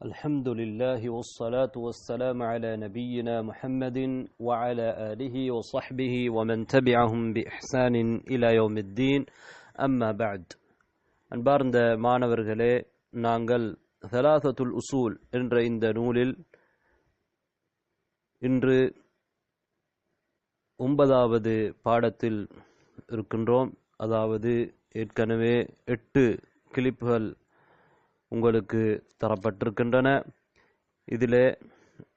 الحمد لله والصلاة والسلام على نبينا محمد وعلى آله وصحبه ومن تبعهم بإحسان إلى يوم الدين أما بعد அன்பார்ந்த மாணவர்களே நாங்கள் சலாசத்துல் உசூல் என்ற இந்த நூலில் இன்று ஒன்பதாவது பாடத்தில் இருக்கின்றோம் அதாவது ஏற்கனவே எட்டு கிளிப்புகள் உங்களுக்கு தரப்பட்டிருக்கின்றன. இதிலே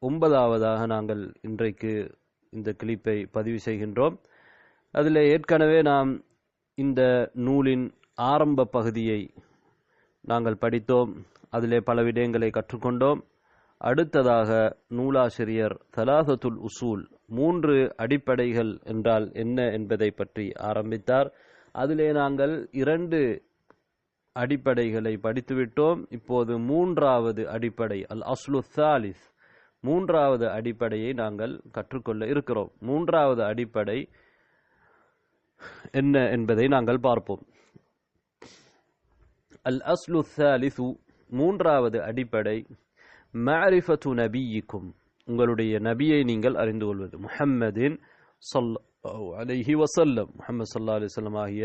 ஒன்பதாவதாக நாங்கள் இன்றைக்கு இந்த கிளிப்பை பதிவு செய்கின்றோம். அதில் ஏற்கனவே நாம் இந்த நூலின் ஆரம்ப பகுதியை நாங்கள் படித்தோம். அதிலே பல விடயங்களை கற்றுக்கொண்டோம். அடுத்ததாக நூலாசிரியர் தலாசத்துல் உசூல் மூன்று அடிப்படைகள் என்றால் என்ன என்பதை பற்றி ஆரம்பித்தார். அதிலே நாங்கள் இரண்டு அடிப்படைகளை படித்துவிட்டோம். இப்போது மூன்றாவது அடிப்படை அல் அஸ்லு தாலிஸ் மூன்றாவது அடிப்படையை நாங்கள் கற்றுக்கொள்ள இருக்கிறோம். மூன்றாவது அடிப்படை என்ன என்பதை நாங்கள் பார்ப்போம். அல் அஸ்லு தாலிசு மூன்றாவது அடிப்படை மாரிஃபத்து நபியிக்கும். உங்களுடைய நபியை நீங்கள் அறிந்து கொள்வது. முஹம்மதின் சொல் அலைஹி வசல்லம் முஹம்மது சல்லா அலிஸ்லாம் ஆகிய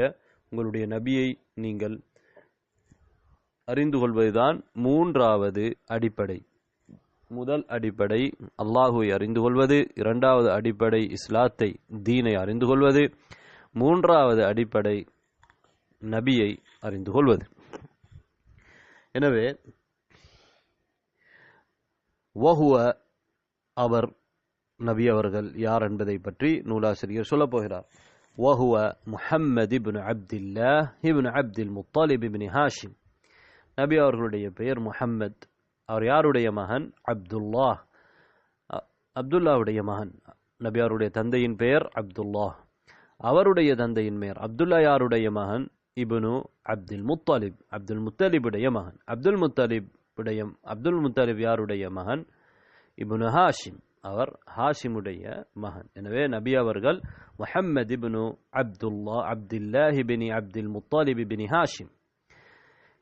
உங்களுடைய நபியை நீங்கள் அறிந்து கொள்வதுதான் மூன்றாவது அடிப்படை. முதல் அடிப்படை அல்லாஹுவை அறிந்து கொள்வது இரண்டாவது அடிப்படை இஸ்லாத்தை தீனை அறிந்து கொள்வது மூன்றாவது அடிப்படை நபியை அறிந்து கொள்வது. எனவே வஹுவ அவர் நபி அவர்கள் யார் என்பதை பற்றி நூலாசிரியர் சொல்லப் போகிறார். வஹுவ முஹம்மது இப்னு அப்துல்லா இப்னு அப்துல் முத்தாலிப் இப்னு ஹாஷிம். நபி அவர்களுடைய பெயர் முஹம்மத். அவர் யாருடைய மகன்? அப்துல்லா அப்துல்லாவுடைய மகன். நபி அவருடைய தந்தையின் பெயர் அப்துல்லா அவருடைய தந்தையின் பெயர் அப்துல்லா யாருடைய மகன்? இபுனு அப்துல் முத்தாலிப். அப்துல் முத்தலிபுடைய மகன். அப்துல் முத்தலிபுடைய அப்துல் முத்தலிப் யாருடைய மகன்? இபுனு ஹாஷிம். அவர் ஹாஷிமுடைய மகன். எனவே நபி அவர்கள் முஹம்மது இபுனு அப்துல்லா அப்துல்லாஹிபினி அப்துல் முத்தாலிபி பினி ஹாஷிம்.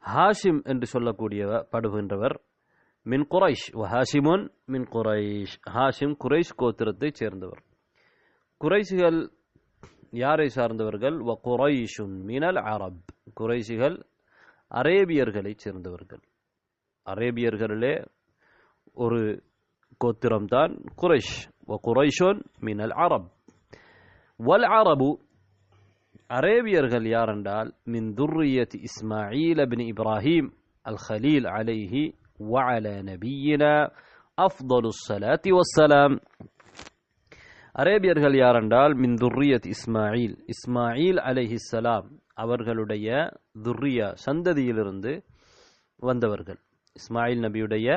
ஹாஷிம் என்று சொல்லக்கூடியவர் படுகின்றவர். மின் குரைஷ் ஹாஷிமுன் மின் குரைஷ் ஹாஷிம் குரைஷ் கோத்திரத்தைச் சேர்ந்தவர். குறைஷிகள் யாரை சார்ந்தவர்கள்? வ குரைஷுன் மினல் அரப். குறைஷிகள் அரேபியர்களைச் சேர்ந்தவர்கள். அரேபியர்களிலே ஒரு கோத்திரம்தான் குரைஷ் வ குரைஷோன் மினல் அரப். வல் அரபு அரேபியர்கள் யாரென்றால் மின் துர்ரியத் இஸ்மாயில் பின் இப்ராஹிம் அல் ஹலீல் அலைஹி வஅல நபியின அஃதலு சலாத்தி வசலாம் அரேபியர்கள் யாரென்றால் மின் துர்ரியத் இஸ்மாயில் இஸ்மாயில் அலைஹி சலாம் அவர்களுடைய துர்ரியா சந்ததியிலிருந்து வந்தவர்கள் இஸ்மாயில் நபியுடைய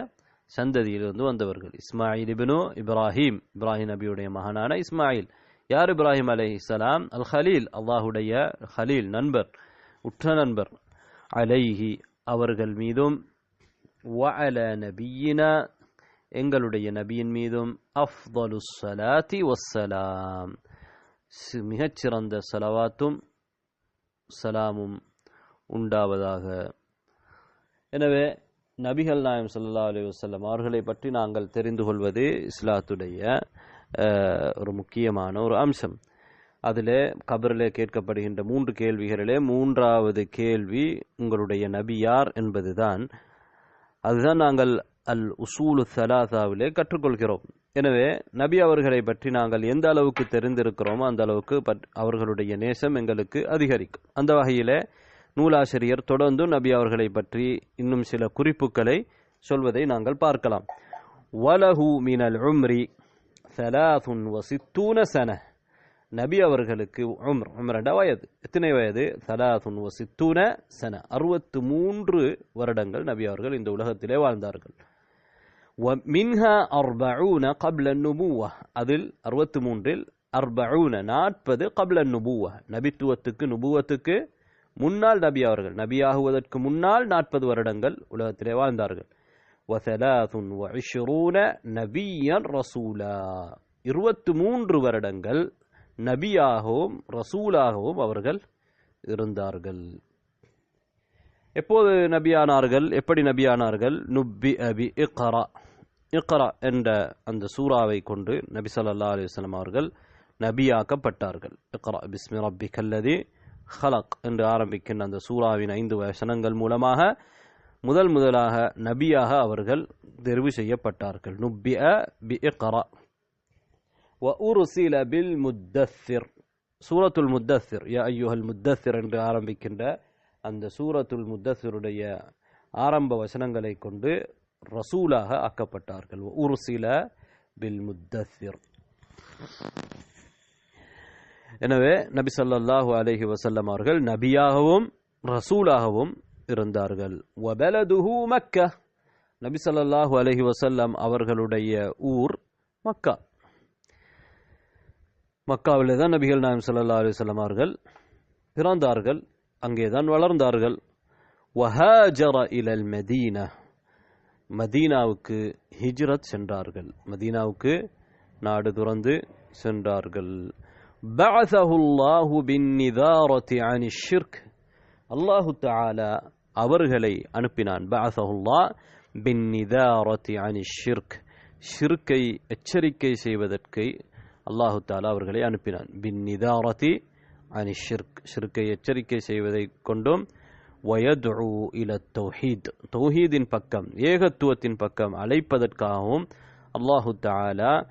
சந்ததியிலிருந்து வந்தவர்கள் இஸ்மாயில் இபினு இப்ராஹிம் இப்ராஹிம் நபியுடைய மகனான இஸ்மாயில் யார் இப்ராஹிம் அலை இஸ்லாம் அல் ஹலீல் அல்லாஹுடைய ஹலீல் நண்பர் உற்ற நண்பர். அலைஹி அவர்கள் மீதும் வஅல நபியினா எங்களுடைய நபியின் மீதும் அஃதலு சலாத்தி வசலாம் மிகச்சிறந்த சலவாத்தும் சலாமும் உண்டாவதாக. எனவே நபிகள் நாயம் சல்லா அலி வசல்லம் அவர்களை பற்றி நாங்கள் தெரிந்து கொள்வது இஸ்லாத்துடைய ஒரு முக்கியமான ஒரு அம்சம் அதில் கபரிலே கேட்கப்படுகின்ற மூன்று கேள்விகளிலே மூன்றாவது கேள்வி உங்களுடைய நபி யார் என்பதுதான் அதுதான் நாங்கள் அல் உசூலு சலாசாவிலே கற்றுக்கொள்கிறோம் எனவே நபி அவர்களை பற்றி நாங்கள் எந்த அளவுக்கு தெரிந்திருக்கிறோமோ அந்த அளவுக்கு அவர்களுடைய நேசம் எங்களுக்கு அதிகரிக்கும் அந்த வகையில் நூலாசிரியர் தொடர்ந்து நபி அவர்களை பற்றி இன்னும் சில குறிப்புகளை சொல்வதை நாங்கள் பார்க்கலாம் வலஹு மினல் உம்ரி சலாசுன் வசித்தூன சன நபி அவர்களுக்கு உம்ர் உம்ரண்ட வயது எத்தனை வயது சலாசுன் வசித்தூன சன அறுபத்து மூன்று வருடங்கள் நபி அவர்கள் இந்த உலகத்திலே வாழ்ந்தார்கள். மின்ஹா அர்பூன கப்ல நுபுவா அதில் அறுபத்து மூன்றில் அர்பூன நாற்பது கப்ல நுபுவா நபித்துவத்துக்கு நுபுவத்துக்கு முன்னால் நபி அவர்கள். நபியாகுவதற்கு முன்னால் நாற்பது வருடங்கள் உலகத்திலே வாழ்ந்தார்கள். وثلاث وعشرون நபியன் ரசூலா இருபத்து மூன்று வருடங்கள் நபியாகவும் ரசூலாகவும் அவர்கள் இருந்தார்கள். எப்போது நபியானார்கள்? எப்படி நபியானார்கள்? நுப்பி அபி இக்ரா. இக்ரா என்ற அந்த சூறாவை கொண்டு நபி ஸல்லல்லாஹு அலைஹி அவர்கள் நபியாக்கப்பட்டார்கள். இக்ரா பிஸ்மி ரப்பி அல்லதி ஹலக் என்று ஆரம்பிக்கின்ற அந்த சூறாவின் ஐந்து வசனங்கள் மூலமாக முதல் முதலாக நபியாக அவர்கள் தெரிவு செய்யப்பட்டார்கள். நுப்பிய பி இக்ரா வ உருசில பில் முத்தஸிர் சூரத்துல் முத்தஸிர் யா ஐயோஹல் முத்தஸிர் என்று ஆரம்பிக்கின்ற அந்த சூரத்துல் முத்தஸிருடைய ஆரம்ப வசனங்களை கொண்டு ரசூலாக ஆக்கப்பட்டார்கள். உருசில பில் முத்தஸிர் எனவே நபி சல்லாஹூ அலஹி வசல்லம் அவர்கள் நபியாகவும் ரசூலாகவும் இருந்தார்கள் வபலதுஹு மக்கா நபி ஸல்லல்லாஹு அலைஹி வஸல்லம் அவர்களுடைய ஊர் மக்கா மக்காவிலே தான் நபிகள் நாயம் ஸல்லல்லாஹு அலைஹி வஸல்லம் அவர்கள் பிறந்தார்கள் அங்கேதான் வளர்ந்தார்கள் வஹாஜர இலல் மதீனா மதீனாவுக்கு ஹிஜ்ரத் சென்றார்கள் மதீனாவுக்கு நாடு துறந்து சென்றார்கள் بعثه الله بالنذارة عن الشرك அல்லாஹு தஆலா அவர்களை அனுப்பினான். பஅசஹுல்லா பின் நிதாரத்தி அனி ஷிர்க். ஷிர்க்கை எச்சரிக்கை செய்வதற்கு அல்லாஹு தாலா அவர்களை அனுப்பினான். பின் நிதாரத்தி அனி ஷிர்க். ஷிர்க்கை எச்சரிக்கை செய்வதை கொண்டும் வயதுஉ இல தௌஹீத். தௌஹீதின் பக்கம் ஏகத்துவத்தின் பக்கம் அழைப்பதற்காகவும் அல்லாஹு தாலா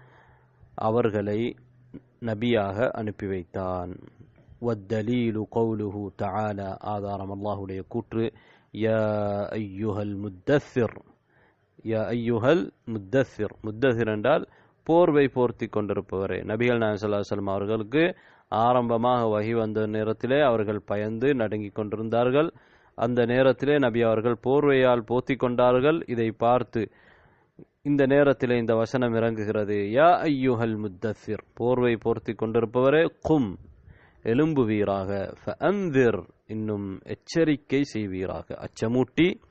அவர்களை நபியாக அனுப்பி வைத்தான். والدليل قوله تعالى ஆதாரம் அல்லாஹுடைய கூற்று யா ஐயுஹல் முத்தஸ்ஸிர் யா ஐயுஹல் முத்தசிர் முத்தஸ்ஸிர் என்றால் போர்வை போர்த்தி கொண்டிருப்பவரே. நபிகள் நாயம் சல்லா சொல்லம் அவர்களுக்கு ஆரம்பமாக வகி வந்த நேரத்திலே அவர்கள் பயந்து நடுங்கிக் கொண்டிருந்தார்கள். அந்த நேரத்திலே நபி அவர்கள் போர்வையால் போத்தி கொண்டார்கள். இதை பார்த்து இந்த நேரத்திலே இந்த வசனம் இறங்குகிறது. யா ஐயுஹல் முத்தஸ்ஸிர் போர்வை போர்த்தி கொண்டிருப்பவரே கும். எழும்புவீராக. ஃபஅன்திர் இன்னும் எச்சரிக்கை செய்வீராக. அச்சமூட்டி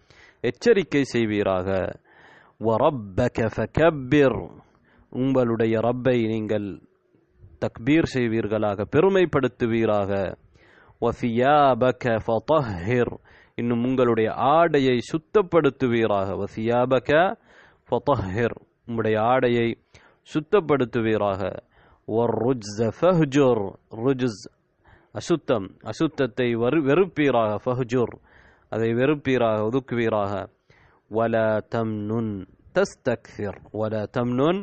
எச்சரிக்கை செய்வீராக. வரப்பக ஃபகப்பிர் உங்களுடைய ரப்பை நீங்கள் தக்பீர் செய்வீர்களாக பெருமைப்படுத்துவீராக. வசியாபக ஃபதஹிர் இன்னும் உங்களுடைய ஆடையை சுத்தப்படுத்துவீராக. வசியாபக ஃபதஹிர் உங்களுடைய ஆடையை சுத்தப்படுத்துவீராக. வர்ருஜ்ஸ ஃபஹ்ஜுர் ருஜ்ஸ் அசுத்தம் அசுத்தத்தை வரு வெறுப்பீராக ஃபஹ்ஜுர். அதை வெறுப்பீராக ஒதுக்குவீராக. வல தம் நுன் தஸ்தக்ஃபிர். வல தம்னுன்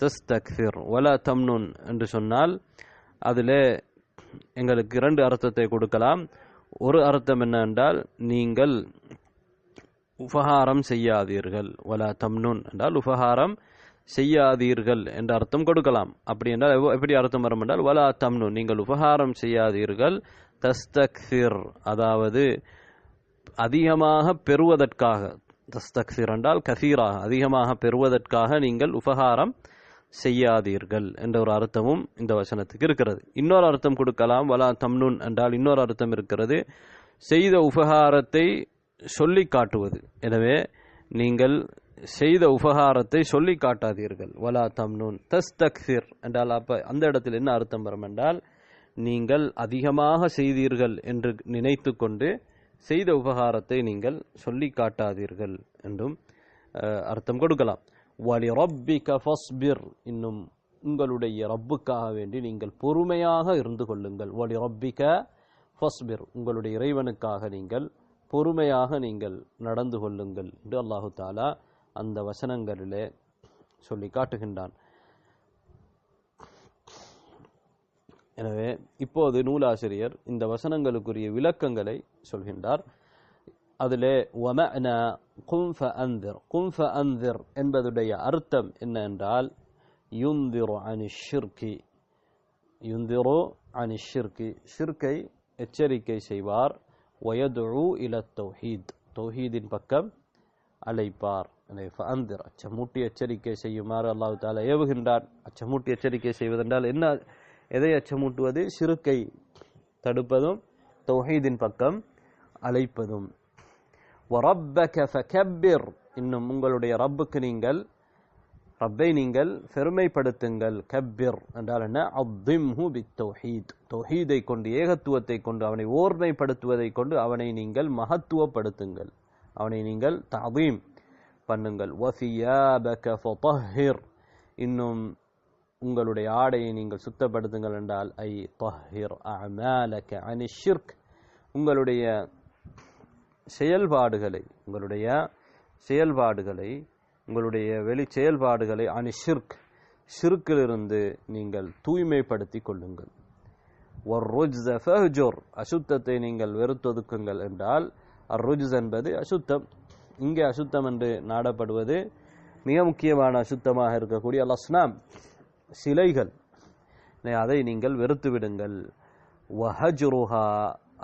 தஸ்தக்ஃபிர். வல தம்னுன் என்று சொன்னால் அதில் எங்களுக்கு இரண்டு அர்த்தத்தை கொடுக்கலாம். ஒரு அர்த்தம் என்னவென்றால் நீங்கள் உபகாரம் செய்யாதீர்கள். வல தம்னுன் என்றால் உபகாரம் செய்யாதீர்கள் என்ற அர்த்தம் கொடுக்கலாம். அப்படி என்றால் எப்படி அர்த்தம் வரும் என்றால் வலா தம்னு நீங்கள் உபகாரம் செய்யாதீர்கள். தஸ்தக்சிர் அதாவது அதிகமாக பெறுவதற்காக. தஸ்தக்சிர் என்றால் கசீராக அதிகமாக பெறுவதற்காக நீங்கள் உபகாரம் செய்யாதீர்கள் என்ற ஒரு அர்த்தமும் இந்த வசனத்துக்கு இருக்கிறது. இன்னொரு அர்த்தம் கொடுக்கலாம். வலா தம்னுன் என்றால் இன்னொரு அர்த்தம் இருக்கிறது. செய்த உபகாரத்தை சொல்லி காட்டுவது. எனவே நீங்கள் செய்த உபகாரத்தை சொல்லி காட்டாதீர்கள். வலா தம்னூன். தஸ்தக்சிர் என்றால் அப்போ அந்த இடத்தில் என்ன அர்த்தம் வரும் என்றால் நீங்கள் அதிகமாக செய்தீர்கள் என்று நினைத்து கொண்டு செய்த உபகாரத்தை நீங்கள் சொல்லி காட்டாதீர்கள் என்றும் அர்த்தம் கொடுக்கலாம். வலி ரப்பிக ஃபஸ்பிர். இன்னும் உங்களுடைய ரப்புக்காக வேண்டி நீங்கள் பொறுமையாக இருந்து கொள்ளுங்கள். வலி ரப்பிக ஃபஸ்பிர். உங்களுடைய இறைவனுக்காக நீங்கள் பொறுமையாக நீங்கள் நடந்து கொள்ளுங்கள். என்று அல்லாஹு தாலா அந்த வசனங்களிலே சொல்லி காட்டுகின்றான். எனவே இப்போது நூலாசிரியர் இந்த வசனங்களுக்குரிய விளக்கங்களை சொல்கின்றார். அதிலே ஒமன கும்ஃப அந்திர் கும்ஃப அந்திர் என்பதுடைய அர்த்தம் என்ன என்றால் யுந்திரோ அணி ஷிர்கி. யுந்திரோ அணி ஷிர்கி. ஷிர்கை எச்சரிக்கை செய்வார். ஒயதுழு இல தொஹீத். தொஹீதின் பக்கம் அழைப்பார். எனவே அந்தர் அச்சமூட்டி எச்சரிக்கை செய்யுமாறு அல்லாஹு தாலா ஏவுகின்றான். அச்சமூட்டி எச்சரிக்கை செய்வதென்றால் என்ன? எதை அச்சமூட்டுவது? சிறுக்கை தடுப்பதும் தௌஹீதின் பக்கம் அழைப்பதும். கபிர் இன்னும் உங்களுடைய ரப்புக்கு நீங்கள் ரப்பை நீங்கள் பெருமைப்படுத்துங்கள். கபிர் என்றால் என்ன? அப்திம்ஹு பி தௌஹீத் தௌஹீதை கொண்டு ஏகத்துவத்தை கொண்டு அவனை ஓர்மைப்படுத்துவதை கொண்டு அவனை நீங்கள் மகத்துவப்படுத்துங்கள். அவனை நீங்கள் தவீம் பண்ணுங்கள். வசியாபக ஃபொஹிர் இன்னும் உங்களுடைய ஆடையை நீங்கள் சுத்தப்படுத்துங்கள் என்றால் ஐ தஹிர் அமாலக அனிஷிர்க் உங்களுடைய செயல்பாடுகளை உங்களுடைய செயல்பாடுகளை உங்களுடைய வெளி செயல்பாடுகளை அனிஷிர்க் ஷிர்க்கிலிருந்து நீங்கள் தூய்மைப்படுத்திக் கொள்ளுங்கள். ஒர்ருஜ்ஸ அசுத்தத்தை நீங்கள் வெறுத்தொதுக்குங்கள் என்றால் அருஜ் என்பது அசுத்தம். இங்கே அசுத்தம் என்று நாடப்படுவது மிக முக்கியமான அசுத்தமாக இருக்கக்கூடிய லஸ்னாம் சிலைகள். அதை நீங்கள் வெறுத்து விடுங்கள். வஹஜ்ருஹா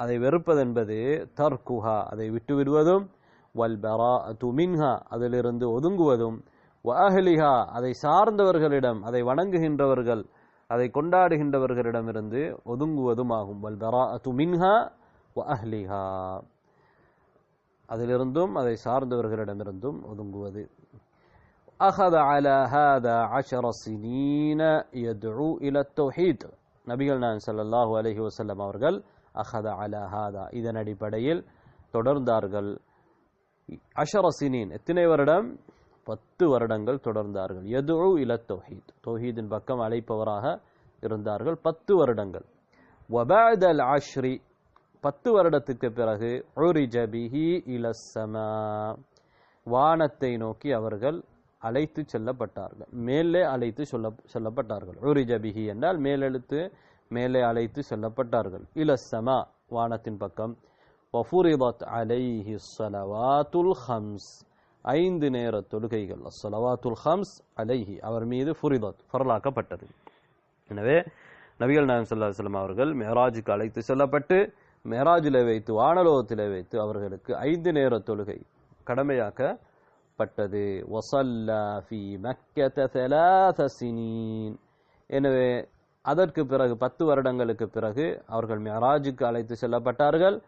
அதை வெறுப்பதென்பது தர்குஹா அதை விட்டு விடுவதும் வல் பராஅத்து துமின்ஹா அதிலிருந்து ஒதுங்குவதும் வஹலிஹா அதை சார்ந்தவர்களிடம் அதை வணங்குகின்றவர்கள் அதை கொண்டாடுகின்றவர்களிடமிருந்து ஒதுங்குவதும் ஆகும் வல் பராஅத்து துமின்ஹா வஅஹ்லிஹா. அதிலிருந்தும் அதை சார்ந்தவர்களிடமிருந்தும் ஒதுங்குவது. அஹத அலஹாத அஷரசினீன யதுஉ இல தௌஹீத். நபிகள் நான் சல்லல்லாஹு அலஹி வசல்லம் அவர்கள் அஹத அலஹாதா இதன் அடிப்படையில் தொடர்ந்தார்கள். அஷரசினின் எத்தனை வருடம்? பத்து வருடங்கள் தொடர்ந்தார்கள். எதுவு இல தொஹீத். தௌஹீதின் பக்கம் அழைப்பவராக இருந்தார்கள். பத்து வருடங்கள். வபாதல் ஆஷ்ரி பத்து வருடத்துக்கு பிறகு ஒரிஜபிஹி இலசமா வானத்தை நோக்கி அவர்கள் அழைத்து செல்லப்பட்டார்கள். மேலே அழைத்து சொல்ல செல்லப்பட்டார்கள். ஒரிஜபிஹி என்றால் மேலெழுத்து மேலே அழைத்து செல்லப்பட்டார்கள். இலசமா வானத்தின் பக்கம். வஃபுரிதத் அலைஹி சலவாத்துல் ஹம்ஸ். ஐந்து நேர தொழுகைகள். சலவாத்துல் ஹம்ஸ் அலைஹி. அவர் மீது ஃபுரிதத் ஃபரலாக்கப்பட்டது எனவே நபிகள் நாயம் ஸல்லல்லாஹு அலைஹி அவர்கள் மெஹராஜுக்கு அழைத்து செல்லப்பட்டு மெராஜில் வைத்து வானலோகத்தில் வைத்து அவர்களுக்கு ஐந்து நேர தொழுகை கடமையாக்கப்பட்டது. ஒசல்லாஃபி மக்கத்தலாசினீன் எனவே அதற்கு பிறகு பத்து வருடங்களுக்கு பிறகு அவர்கள் மெராஜுக்கு அழைத்து செல்லப்பட்டார்கள்.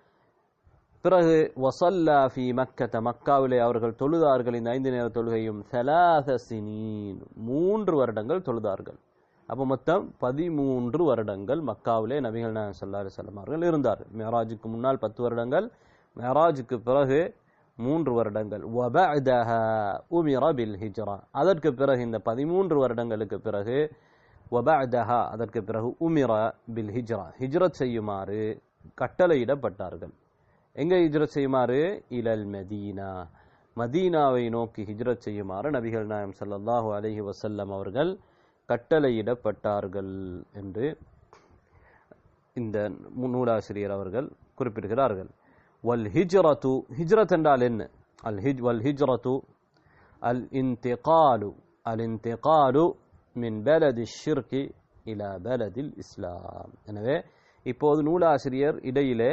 பிறகு ஒசல்லாஃபி மக்கத்த மக்காவிலே அவர்கள் தொழுதார்கள். இந்த ஐந்து நேர தொழுகையும் செலாசசினீன் மூன்று வருடங்கள் தொழுதார்கள். அப்போ மொத்தம் பதிமூன்று வருடங்கள் மக்காவிலே நபிகள் நாயகம் ஸல்லல்லாஹு அலைஹி அவர்கள் இருந்தார். மேராஜுக்கு முன்னால் பத்து வருடங்கள் மேராஜுக்கு பிறகு மூன்று வருடங்கள். வபஅதஹா பில் ஹிஜ்ரா. அதற்கு பிறகு இந்த பதிமூன்று வருடங்களுக்கு பிறகு ஒபஅதஹா அதற்கு பிறகு உமிரா பில் ஹிஜ்ரா. ஹிஜ்ரத் செய்யுமாறு கட்டளையிடப்பட்டார்கள். எங்கே ஹிஜ்ரத் செய்யுமாறு? இலல் மதீனா. மதீனாவை நோக்கி ஹிஜ்ரத் செய்யுமாறு நபிகள் நாயம் சல்லாஹூ அலஹி வசல்லம் அவர்கள் கட்டளையிடப்பட்டார்கள் என்று இந்த நூலாசிரியர் அவர்கள் குறிப்பிடுகிறார்கள். வல் ஹிஜ்ரத்து ஹிஜ்ரத் என்றால் என்ன? அல் ஹிஜ் வல் ஹிஜ்ரத்து அல் இன்திகாலு அல் இன்திகாலு மின் பலதி ஷிர்கி இலா பலதில் இஸ்லாம். எனவே இப்போது நூலாசிரியர் இடையிலே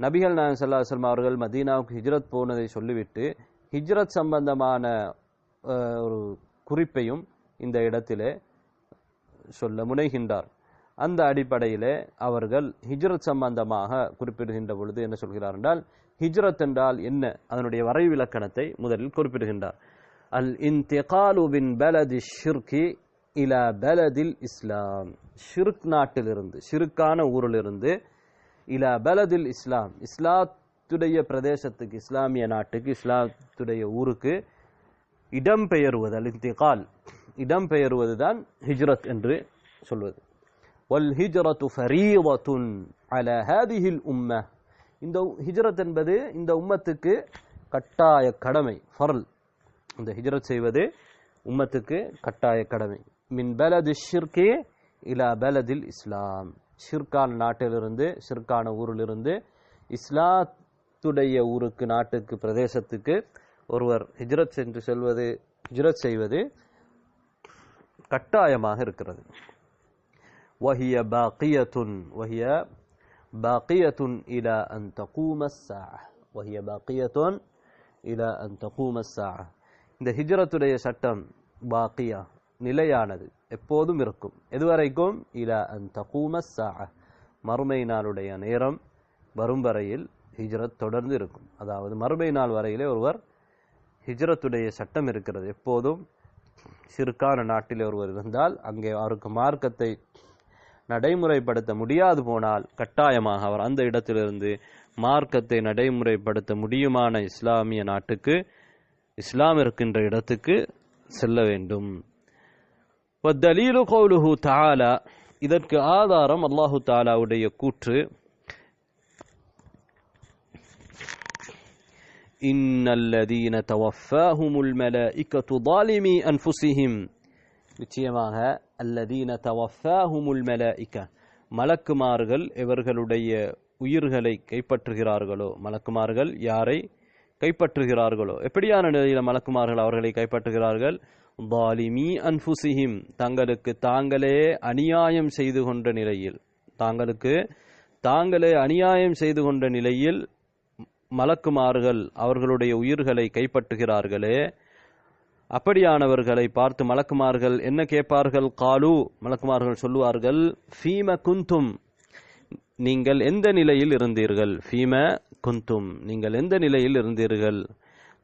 நபிகள் நாயன் சல்லா அலைஹி அவர்கள் மதீனாவுக்கு ஹிஜ்ரத் போனதை சொல்லிவிட்டு ஹிஜ்ரத் சம்பந்தமான ஒரு குறிப்பையும் இந்த இடத்திலே சொல்ல முனைகின்றார். அந்த அடிப்படையிலே அவர்கள் ஹிஜ்ரத் சம்பந்தமாக குறிப்பிடுகின்ற பொழுது என்ன சொல்கிறார் என்றால் ஹிஜ்ரத் என்றால் என்ன? அதனுடைய வரைவிலக்கணத்தை முதலில் குறிப்பிடுகின்றார். அல் இன் தெகாலுவின் பலதி ஷிர்கி இலா பலதில் இஸ்லாம். ஷிர்க் நாட்டிலிருந்து ஷிருக்கான ஊரிலிருந்து இலா பலதில் இஸ்லாம். இஸ்லாத்துடைய பிரதேசத்துக்கு இஸ்லாமிய நாட்டுக்கு இஸ்லாத்துடைய ஊருக்கு இடம்பெயர்வது அல் இன்திகால். இடம்பெயர்வது தான் ஹிஜ்ரத் என்று சொல்வது. வல் ஹிஜ்ரத்து ஃபரீவத்துன் அல ஹாதிஹில் உம்ம. இந்த ஹிஜ்ரத் என்பது இந்த உம்மத்துக்கு கட்டாய கடமை ஃபர்ல். இந்த ஹிஜ்ரத் செய்வது உம்மத்துக்கு கட்டாய கடமை. மின் பலது ஷிர்கே இலா பலதில் இஸ்லாம். ஷிர்கான் நாட்டிலிருந்து ஷிர்கான ஊரிலிருந்து இஸ்லாத்துடைய ஊருக்கு நாட்டுக்கு பிரதேசத்துக்கு ஒருவர் ஹிஜ்ரத் சென்று செல்வது ஹிஜ்ரத் செய்வது கட்டாயமாக இருக்கிறது وهي باقية وهي باقية إلى أن تقوم الساعة وهي باقية إلى أن تقوم الساعة இந்த ஹிஜ்ரத்துடைய சட்டம் பாக்கியா நிலையானது எப்போதும் இருக்கும் எதுவரைக்கும் இலா அன் தகூம சாஅ மறுமை நாளுடைய நேரம் வரும் வரையில் ஹிஜ்ரத் தொடர்ந்து இருக்கும் அதாவது மறுமை நாள் வரையிலே ஒருவர் ஹிஜ்ரத்துடைய சட்டம் இருக்கிறது எப்போதும் சிறுக்கான நாட்டில் ஒருவர் இருந்தால் அங்கே அவருக்கு மார்க்கத்தை நடைமுறைப்படுத்த முடியாது போனால் கட்டாயமாக அவர் அந்த இடத்திலிருந்து மார்க்கத்தை நடைமுறைப்படுத்த முடியுமான இஸ்லாமிய நாட்டுக்கு இஸ்லாம் இருக்கின்ற இடத்துக்கு செல்ல வேண்டும். வத்தலீலு கௌலுஹு தாலா இதற்கு ஆதாரம் அல்லாஹு தாலாவுடைய கூற்று. إن الذين توفاهم الملائكة ظالمي أنفسهم நிச்சயமாக அல்லதீன தவஃபாஹுமுல் மலாயிக மலக்குமார்கள் இவர்களுடைய உயிர்களை கைப்பற்றுகிறார்களோ மலக்குமார்கள் யாரை கைப்பற்றுகிறார்களோ எப்படியான நிலையில மலக்குமார்கள் அவர்களை கைப்பற்றுகிறார்கள் பாலிமி அன்ஃபுசிஹிம் தங்களுக்கு தாங்களே அநியாயம் செய்து கொண்ட நிலையில் தாங்களுக்கு தாங்களே அநியாயம் செய்து கொண்ட நிலையில் மலக்குமார்கள் அவர்களுடைய உயிர்களை கைப்பற்றுகிறார்களே. அப்படியானவர்களை பார்த்து மலக்குமார்கள் என்ன கேட்பார்கள்? காலு மலக்குமார்கள் சொல்லுவார்கள் ஃபீம குந்தும் நீங்கள் எந்த நிலையில் இருந்தீர்கள்? ஃபீம குந்தும் நீங்கள் எந்த நிலையில் இருந்தீர்கள்?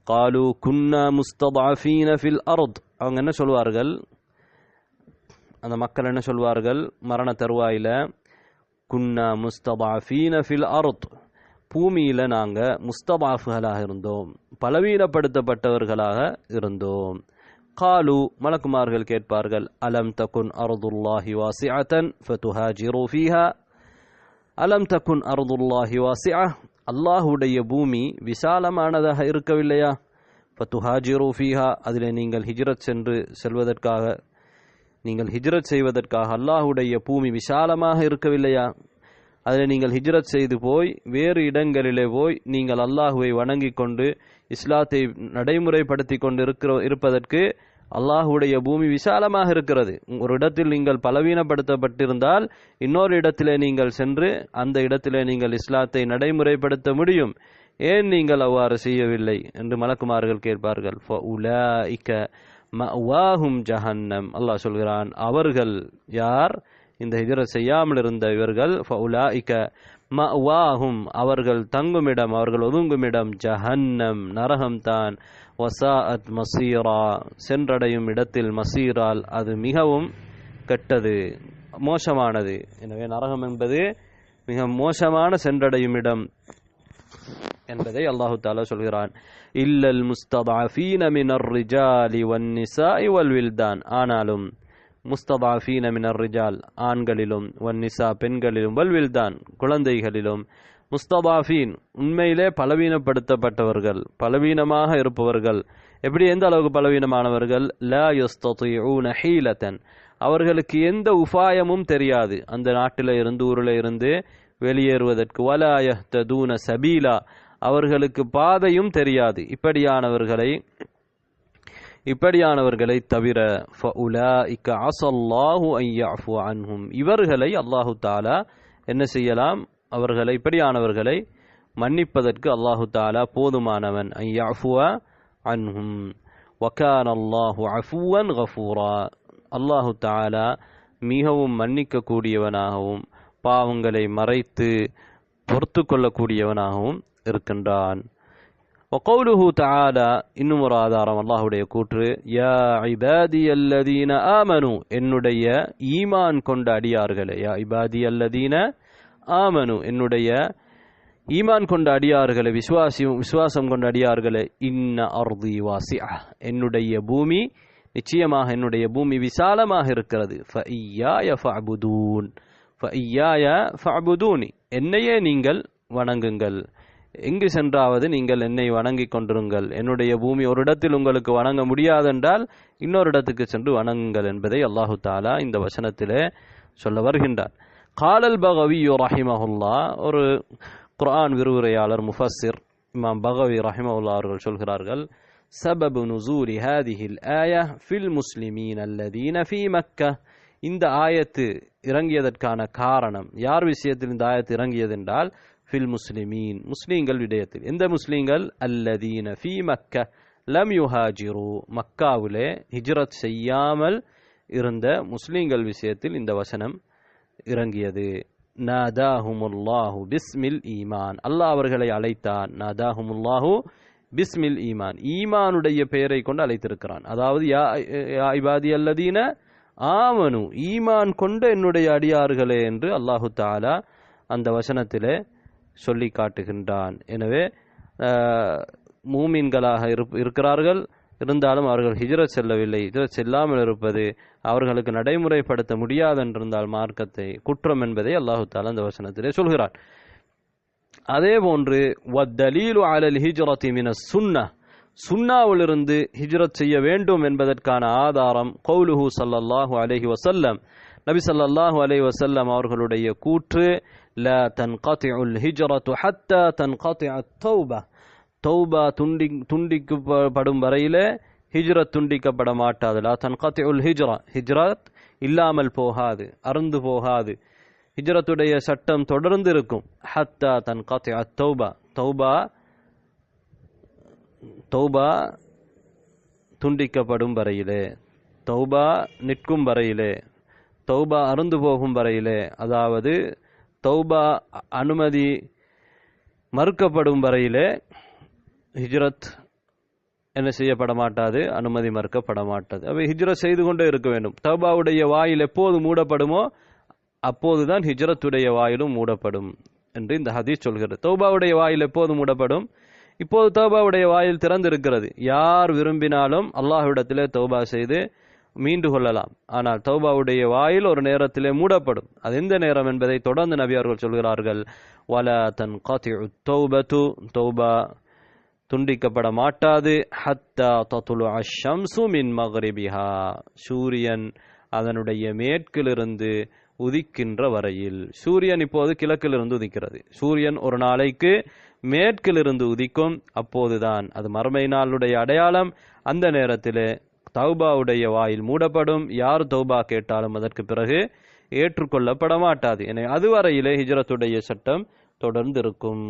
காலு குன்னா முஸ்தபாஃபீன ஃபில் அருத். அவங்க என்ன சொல்வார்கள் அந்த மக்கள் என்ன சொல்வார்கள் மரண தருவாயில குன்னா முஸ்தபாஃபீன ஃபில் அருத். பூமியில் நாங்கள் முஸ்தபாஃபுகளாக இருந்தோம். பலவீனப்படுத்தப்பட்டவர்களாக இருந்தோம். காலு மலக்குமார்கள் கேட்பார்கள் அலம் தகுன் அருதுல்லாஹி வாசிஅத்தன் ஃபதுஹாஜிரு ஃபீஹா? அலம் தகுன் அருதுல்லாஹி வாசிஅ? அல்லாஹுடைய பூமி விசாலமானதாக இருக்கவில்லையா? ஃபத்துஹா ஃபீஹா. அதில் நீங்கள் ஹிஜ்ரத் சென்று செல்வதற்காக நீங்கள் ஹிஜ்ரத் செய்வதற்காக அல்லாஹுடைய பூமி விசாலமாக இருக்கவில்லையா? அதில் நீங்கள் ஹிஜ்ரத் செய்து போய் வேறு இடங்களிலே போய் நீங்கள் அல்லாஹுவை வணங்கி கொண்டு இஸ்லாத்தை நடைமுறைப்படுத்தி கொண்டு இருக்கிற இருப்பதற்கு அல்லாஹுடைய பூமி விசாலமாக இருக்கிறது. ஒரு இடத்தில் நீங்கள் பலவீனப்படுத்தப்பட்டிருந்தால் இன்னொரு இடத்திலே நீங்கள் சென்று அந்த இடத்திலே நீங்கள் இஸ்லாத்தை நடைமுறைப்படுத்த முடியும். ஏன் நீங்கள் அவ்வாறு செய்யவில்லை? என்று மலக்குமார்கள் கேட்பார்கள். மஅவாஹும் ஜஹன்னம். அல்லாஹ் சொல்கிறான் அவர்கள் யார்? இந்த ஹிஜரத் செய்யாமல் இருந்த இவர்கள் ஃபவுலா ஃபவுலாஇக மஅவாஹும் அவர்கள் தங்குமிடம் அவர்கள் ஒதுங்குமிடம் ஜஹன்னம் நரகம்தான். வசாஅத் மசீரா சென்றடையும் இடத்தில் மசீரால் அது மிகவும் கெட்டது மோசமானது. எனவே நரகம் என்பது மிக மோசமான சென்றடையும் இடம் என்பதை அல்லாஹு தாலா சொல்கிறான். இல்லல் முஸ்தபா மினர் ரிஜாலி வன்னிசா இவல் வில்தான் ஆனாலும் முஸ்தபாஃபீன மினர் ரிஜால் ஆண்களிலும் வன் நிசா பெண்களிலும் வல்வில்தான் குழந்தைகளிலும். முஸ்தபாஃபீன் உண்மையிலே பலவீனப்படுத்தப்பட்டவர்கள் பலவீனமாக இருப்பவர்கள். எப்படி எந்த அளவுக்கு பலவீனமானவர்கள்? லா யஸ்ததிஊன ஹீலத்தன் அவர்களுக்கு எந்த உபாயமும் தெரியாது. அந்த நாட்டில இருந்து ஊரில் இருந்து வெளியேறுவதற்கு. வலாய தூன சபீலா. அவர்களுக்கு பாதையும் தெரியாது. இப்படியானவர்களை இப்படியானவர்களை தவிர ஃபஉலாஇக அஸல்லாஹு அன் அன்ஹும். இவர்களை அல்லாஹு தாலா என்ன செய்யலாம்? அவர்களை இப்படியானவர்களை மன்னிப்பதற்கு அல்லாஹு தாலா போதுமானவன். அன் அன்ஹும். வக்கான் அல்லாஹு அஃபுவன் கஃபூரா. அல்லாஹு தாலா மிகவும் மன்னிக்கக்கூடியவனாகவும் பாவங்களை மறைத்து பொறுத்து கொள்ளக்கூடியவனாகவும் இருக்கின்றான். وقوله تعالى இன்னும் ஒரு ஆதாரம் அல்லாஹுடைய கூற்று யா இபாதி அல்லதீன ஆமனு என்னுடைய ஈமான் கொண்ட அடியார்களே யா இபாதி அல்லதீன ஆமனு என்னுடைய ஈமான் கொண்ட அடியார்களே விசுவாசி விசுவாசம் கொண்ட அடியார்களே இன்ன அர்தி வாசிஅ என்னுடைய பூமி நிச்சயமாக என்னுடைய பூமி விசாலமாக இருக்கிறது ஃபஇய்யாய ஃபஅபுதூன் ஃபஇய்யாய ஃபஅபுதூனி என்னையே நீங்கள் வணங்குங்கள் எங்கு சென்றாவது நீங்கள் என்னை வணங்கிக் கொண்டிருங்கள் என்னுடைய பூமி ஒரு இடத்தில் உங்களுக்கு வணங்க முடியாதென்றால் இன்னொரு இடத்துக்கு சென்று வணங்குங்கள் என்பதை அல்லாஹு தாலா இந்த வசனத்திலே சொல்ல வருகின்றார் காலல் பகவி ரஹிமஹுல்லா ஒரு குர்ஆன் விரிவுரையாளர் முஃபஸ்ஸிர் இமாம் பகவி ரஹிமஹுல்லா அவர்கள் சொல்கிறார்கள் سبب نزول هذه الآية في المسلمين الذين في مكة இந்த ஆயத்து இறங்கியதற்கான காரணம் யார் விஷயத்தில் இந்த ஆயத்து இறங்கியது என்றால் ஃபில் முஸ்லிமீன் முஸ்லீம்கள் விடயத்தில். எந்த முஸ்லீம்கள் அல்லதீன ஃபி மக்க லம் யுஹாஜிரு. மக்காவிலே ஹிஜ்ரத் செய்யாமல் இருந்த முஸ்லீம்கள் விஷயத்தில் இந்த வசனம் இறங்கியது. நாதாஹுமுல்லாஹு பிஸ்மில் ஈமான். அல்லாஹ் அவர்களை அழைத்தான். நாதாஹுமுல்லாஹு பிஸ்மில் ஈமான். ஈமானுடைய பெயரை கொண்டு அழைத்திருக்கிறான். அதாவது யா யா அல்லதீன ஆமனு. ஈமான் கொண்ட என்னுடைய அடியார்களே என்று அல்லாஹு தாலா அந்த வசனத்திலே சொல்லி காட்டுகின்றான். எனவே மூமீன்களாக இருப்- இருக்கிறார்கள். இருந்தாலும் அவர்கள் ஹிஜ்ரத் செல்லவில்லை. ஹிஜ்ரத் செல்லாமல் இருப்பது அவர்களுக்கு நடைமுறைப்படுத்த முடியாதென்றிருந்தால் மார்க்கத்தை குற்றம் என்பதை அல்லாஹு தாலா அந்த வசனத்திலே சொல்கிறார் அதே போன்று வத்தலீலு அலல் ஹிஜ்ரத்தி மின சுன்னா. சுன்னாவிலிருந்து ஹிஜ்ரத் செய்ய வேண்டும் என்பதற்கான ஆதாரம் கௌலுஹு ஸல்லல்லாஹு அலைஹி வசல்லம் நபி ஸல்லல்லாஹு அலைஹி வசல்லம் அவர்களுடைய கூற்று لا تنقطع الهجرة ஹத்தா تنقطع التوبة. தௌபா துண்டி துண்டிக்கப்படும் வரையிலே ஹிஜ்ரத் துண்டிக்கப்பட மாட்டாது லா தன்கதிஉல் ஹிஜ்ரா ஹிஜ்ரத் இல்லாமல் போகாது அருந்து போகாது. ஹிஜ்ரத்துடைய சட்டம் தொடர்ந்து இருக்கும் ஹத்தா தன் தௌபா தௌபா தௌபா துண்டிக்கப்படும் வரையிலே. தௌபா நிற்கும் வரையிலே. தௌபா அருந்து போகும் வரையிலே. அதாவது தௌபா அனுமதி மறுக்கப்படும் வரையிலே ஹிஜ்ரத் என்ன செய்யப்பட மாட்டாது அனுமதி மறுக்கப்பட மாட்டாது. அவை ஹிஜ்ரத் செய்து கொண்டே இருக்க வேண்டும். தௌபாவுடைய வாயில் எப்போது மூடப்படுமோ அப்போதுதான் ஹிஜ்ரத்துடைய வாயிலும் மூடப்படும் என்று இந்த ஹதீஸ் சொல்கிறது. தௌபாவுடைய வாயில் எப்போது மூடப்படும்? இப்போது தௌபாவுடைய வாயில் திறந்திருக்கிறது. யார் விரும்பினாலும் அல்லாஹ்விடத்திலே தௌபா செய்து மீண்டு கொள்ளலாம் ஆனால் தௌபாவுடைய வாயில் ஒரு நேரத்திலே மூடப்படும். அது எந்த நேரம் என்பதை தொடர்ந்து நபி அவர்கள் சொல்கிறார்கள். வல தன் தௌபத்து. தௌபா துண்டிக்கப்பட மாட்டாது. ஹத்தா தத்துலு அஷம்சு மின் மகரிபிஹா. சூரியன் அதனுடைய மேற்கிலிருந்து உதிக்கின்ற வரையில். சூரியன் இப்போது கிழக்கிலிருந்து உதிக்கிறது. சூரியன் ஒரு நாளைக்கு மேற்கிலிருந்து உதிக்கும். அப்போதுதான் அது மறுமை நாளுடைய அடையாளம். அந்த நேரத்திலே தௌபாவுடைய வாயில் மூடப்படும். யார் தௌபா கேட்டாலும் அதற்கு பிறகு ஏற்றுக்கொள்ளப்பட மாட்டாது எனவே அதுவரையிலே ஹிஜ்ரத்துடைய சட்டம் தொடர்ந்து இருக்கும்